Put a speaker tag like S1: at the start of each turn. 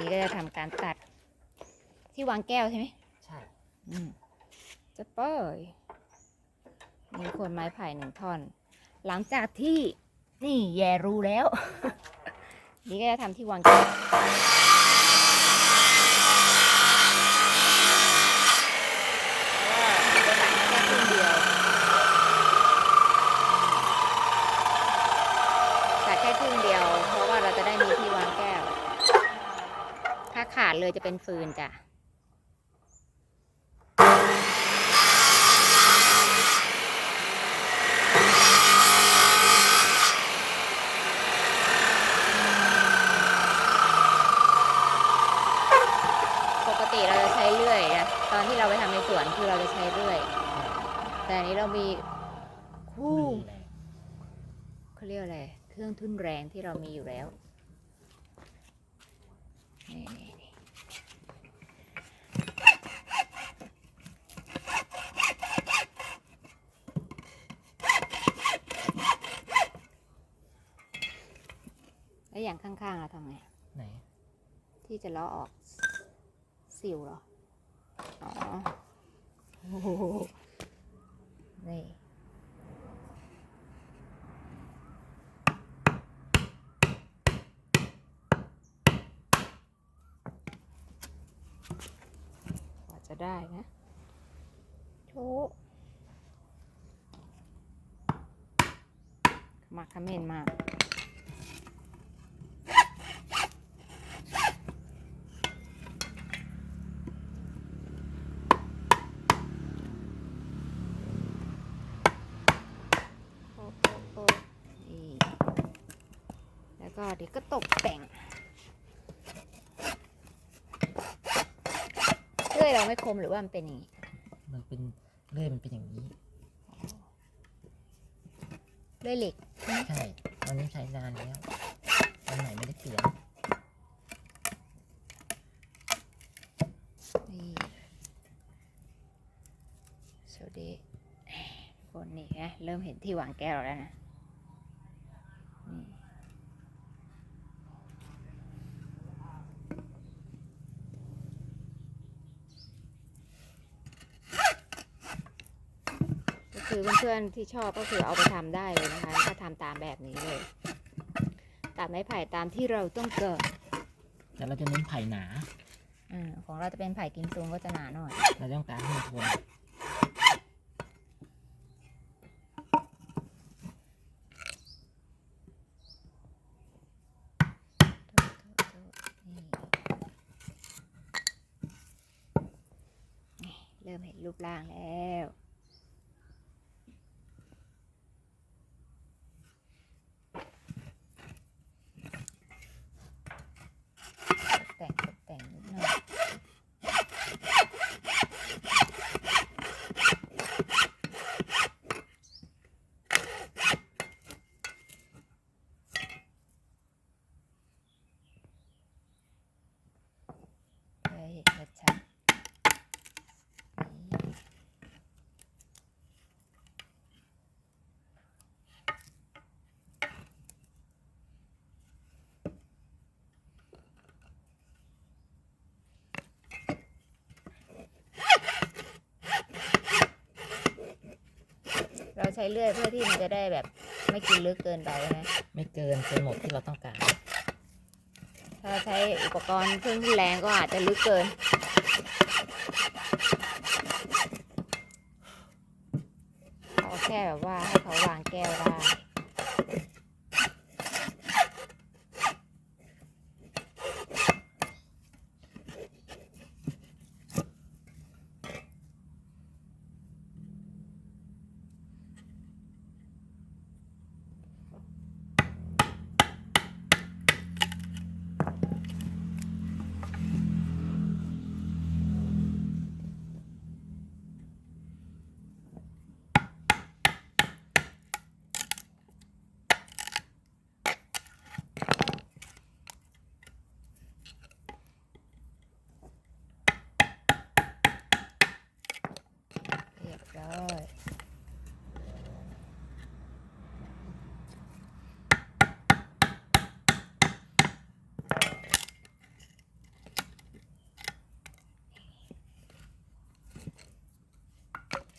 S1: นี้ก็จะทำการตัดที่วางแก้วใช่ไหม
S2: ใช่
S1: จะเป้ยมีคนไม้ไผ่หนึ่งท่อน หลังจากที่นี่แย่รู้แล้ว นี่ก็จะทำที่วางแก้วก็จะตัดแค่ครึ่งเดียวตัดแค่ครึ่งเดียว เพราะว่าเราจะได้มีที่วางแก้ว ถ้าดเลยจะเป็นฟืนจ้ะปกติเราจะใช้เลื่อยนะตอนที่เราไปทำในสวนคือเราจะใช้เลื่อย แต่อันนี้เรามีคู่เขาเรียกอะไร เครื่องทุ่นแรงที่เรามีอยู่แล้วนี่นี่นี่แล้วอย่า งข้างๆเราทำไง
S2: ไหน
S1: ที่จะล้อออกสิวเหรอ อ๋อโอ้โหนี่กว่าจะได้นะโชว์ขมักเขม้นมาก โอ้โอ้โอ้นี่แล้ว ก็เดี๋ยวก็ตกแต่งเลื่อยเราไม่คมหรือว่ามันเป็นอย่างนี้
S2: มันเป็นเลื่อยมันเป็นอย่างนี้
S1: เลื่อยเหล็ก
S2: ใช่ตอนนี้ใช้นานแล้วตอนไหนไม่ได้เปลี่ยน
S1: นี่สวัสดีคนนี่นะเริ่มเห็นที่วางแก้วแล้วนะนี่ คือเพื่อนๆที่ชอบก็คือเอาไปทำได้เลยนะคะถ้าทำตามแบบนี้เลย ตัดไม้ไผ่ตามที่เราต้องเกิด
S2: แต่เราจะเน้นไผ่หนา
S1: อมของเราจะเป็นไผ่กิมซุงก็จะหนาหน่อย
S2: เราต้องการให้มันทน
S1: นี่เริ่มเห็นรูปร่างแล้ว ตกแต่งตกแต่งนิดหน่อย เพื่อให้เห็นชัดเราใช้เลื่อยเพื่อที่มันจะได้แบบไม่กินลึกเกินไปใช่ไหม
S2: ไม่เกินจนหมดที่เราต้องการ
S1: ถ้าใช้อุปกรณ์เครื่องที่แรงก็อาจจะลึกเกินขอแค่แบบว่าให้เขาวางแก้วได้